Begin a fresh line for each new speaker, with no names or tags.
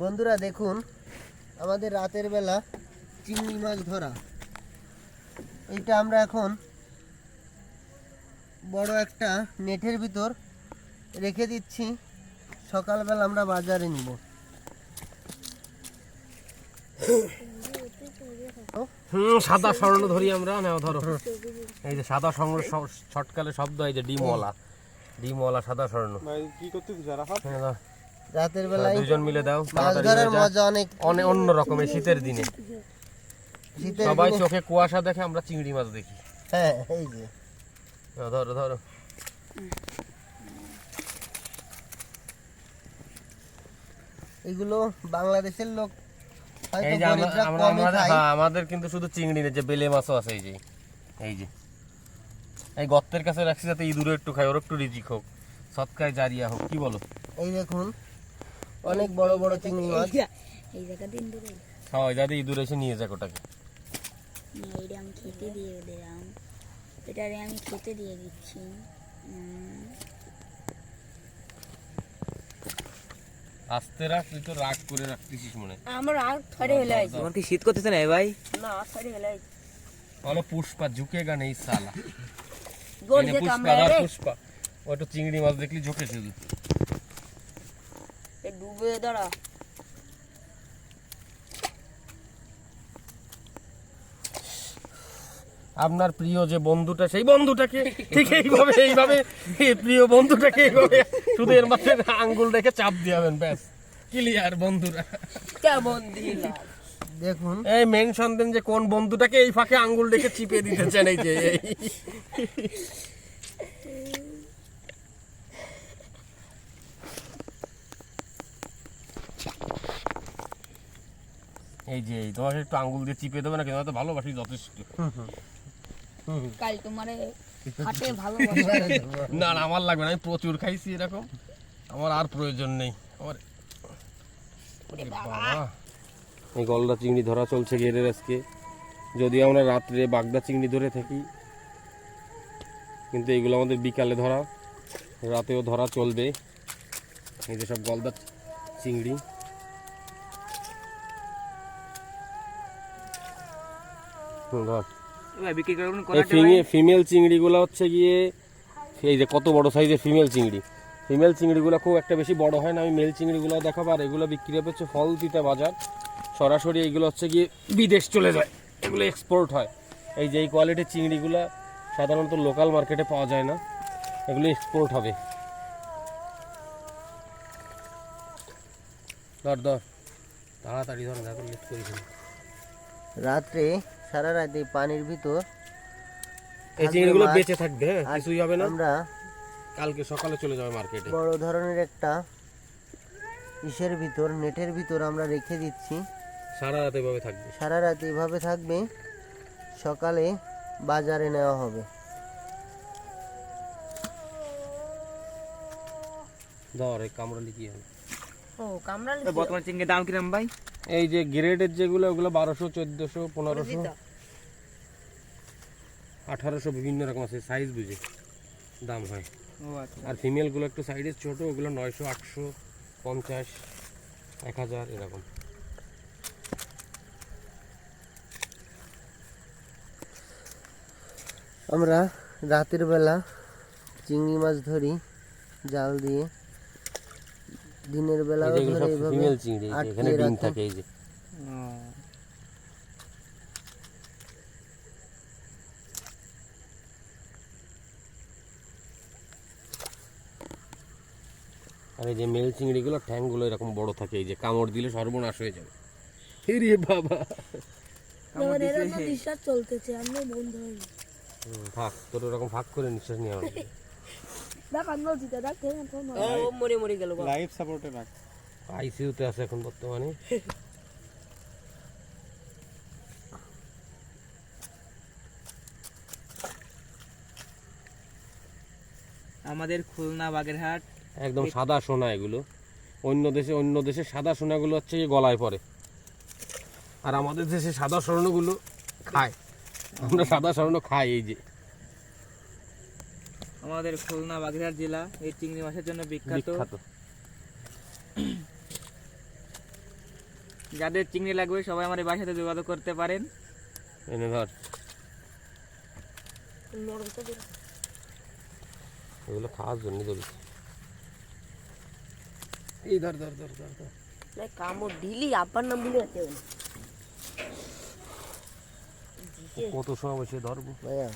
বন্ধুরা দেখুন আমাদের রাতের বেলা চিংড়ি মাছ ধরা। এটা আমরা এখন বড় একটা নেটের ভিতর রেখে দিচ্ছি। সকালবেলা আমরা বাজারে নিব।
হুম সাদা স্বর্ণ ধরি আমরা। নাও ধরো। এই যে সাদা স্বর্ণ শর্টকালে শব্দ এই যে ডিমওয়ালা। ডিমওয়ালা সাদা স্বর্ণ।
কি করতে
হ্যাঁ।
রাতের বেলায়
দুজন মিলে দাও
মাছ ধরার মজা অনেক
অনেক অন্য রকমের শীতের দিনে।
শীতের
সবাই চোখে কুয়াশা দেখে আমরা চিংড়ি মাছ দেখি।
হ্যাঁ এই যে।
ধরো ধরো।
এগুলো বাংলাদেশের লোক
আমাদের হ্যাঁ, আমাদের কিন্তু শুধু চিংড়ি নেই যে বেলে মাছও আছে এই যে। এই যে। এই গর্তের কাছে রাখছি যাতে ইঁদুরে একটু খায় ওর একটু রিজিক হোক সৎকায় জারিয়া হোক কি বলো?
এই দেখুন অনেক বড় বড় চিংড়ি মাছ।
এই জায়গা দিন ধরে
সবাই যাতে ইঁদুর এসে নিয়ে যাক ওটাকে।
এইটা আমি খেতে দিয়ে দিলাম। এটারে আমি খেতে দিয়ে দিচ্ছি।
আস্তে রাখ তুই তো রাগ করে রাখতেছিস মনে
আমার আর থরে হেলে আইছে
তোমার কি শীত করতেছে না ভাই?
না থরে হেলে আইছে
বলো পুষ্পা ঝুঁকেগা নেই সালা।
গোল যে
পুষ্পা
কামড়া রে।
পুষ্পা। ও একটু চিংড়ি মাছ দেখলি ঝুঁকে শুধু।
এ ডুবে দাঁড়া
আপনার প্রিয় যে বন্ধুটা সেই বন্ধুটাকে ঠিক এইভাবে এইভাবে এই প্রিয় বন্ধুটাকে এইভাবে শুধু এর মাঝে আঙ্গুল রেখে চাপ দিয়ে হবেন ব্যাস। ক্লিয়ার বন্ধুরা।
কেমন দিলাম
দেখুন।
এই মেনশন দেন যে কোন বন্ধুটাকে এই ফাঁকে আঙ্গুল রেখে চিপে দিতে চান এই যে এই। যে এই তোমাকে একটু আঙ্গুল দিয়ে চিপে দেবে না কিন্তু তো ভালোবাসি যথেষ্ট।
কাল তোমারে হাটে ভালো
না না আমার লাগবে না। আমি প্রচুর খাইছি এরকম। আমার আর প্রয়োজন নেই। আমার এই গলদা চিংড়ি ধরা চলছে গেরের আজকে। যদি আমরা রাত্রে বাগদা চিংড়ি ধরে থাকি কিন্তু এগুলো আমাদের বিকালে ধরা রাতেও ধরা চলবে। এই যে সব গলদা চিংড়ি। ফিমেল চিংড়িগুলো হচ্ছে গিয়ে এই যে কত বড় সাইজের ফিমেল চিংড়ি। ফিমেল চিংড়িগুলো খুব একটা বেশি বড় হয় না আমি মেল চিংড়িগুলো দেখাবো আর এগুলো বিক্রি হচ্ছে ফলতিতা বাজার। সরাসরি এইগুলো হচ্ছে গিয়ে বিদেশ চলে যায় এগুলো এক্সপোর্ট হয়। এই যে এই কোয়ালিটির চিংড়িগুলো সাধারণত লোকাল মার্কেটে পাওয়া যায় না এগুলো এক্সপোর্ট হবে। ধর ধর। তাড়াতাড়ি ধর।
রাত্রে সারা রাত এই পানির ভিতর
এই চিংড়িগুলো বেঁচে থাকবে হ্যাঁ কিছুই হবে না।
আমরা
কালকে সকালে চলে যাবে মার্কেটে।
বড় ধরনের একটা ইসের ভিতর নেটের ভিতর আমরা রেখে দিচ্ছি।
সারা রাত এভাবে থাকবে।
সারা রাত এভাবে থাকবে সকালে বাজারে নেওয়া হবে।
ধর এই কামড়ালি কি হবে?
ও কামড়াল
বর্তমান চিংড়ির দাম কিরম ভাই?
এই যে গ্রেডের যেগুলো ওগুলো বারোশো চোদ্দোশো পনেরোশো আঠারোশো বিভিন্ন রকম আছে সাইজ বুঝে দাম হয়।
আচ্ছা।
আর ফিমেলগুলো একটু সাইডের ছোট ওগুলো নয়শো আটশো পঞ্চাশ এক হাজার এরকম।
আমরা রাতের বেলা চিংড়ি মাছ ধরি জাল দিয়ে। দিনের বেলা
যে এগুলো সব ফিমেল চিংড়ি এখানে ডিম থাকে এই যে। আর এই যে মেল চিংড়িগুলো ঠ্যাংগুলো এরকম বড় থাকে এই যে কামড় দিলে সর্বনাশ হয়ে যাবে। রে বাবা।
নিঃশ্বাস চলতেছে আমি বন্ধ হয়নি
হুম, ফাঁক তোর ওরকম ফাঁক করে নিঃশ্বাস নিয়ে হবে
দেখ আমি বলছি দেখ ও মরে মরে গেল
লাইফ সাপোর্টে রাখ।
আইসিইউতে আছে এখন বর্তমানে।
আমাদের খুলনা বাগেরহাট।
একদম সাদা সোনা এগুলো। অন্য দেশে অন্য দেশে সাদা সোনাগুলো হচ্ছে গলায় পরে আর আমাদের দেশে সাদা স্বর্ণগুলো খায়। আমরা সাদা স্বর্ণ খাই এই যে।
আমাদের খুলনা বাগেরহাট জেলা এই চিংড়ি মাছের জন্য বিখ্যাত।
যাদের চিংড়ি লাগবে সবাই আমার বাসাতে যোগাযোগ করতে পারেন।
এগুলো খাওয়ার জন্য ধরেছি এই ধর ধর ধর ধর ধর।
কামড় ঢিলি আব্বার নাম ভুলে যাচ্ছে
কত সময় বসে ধরবো
ভাইয়া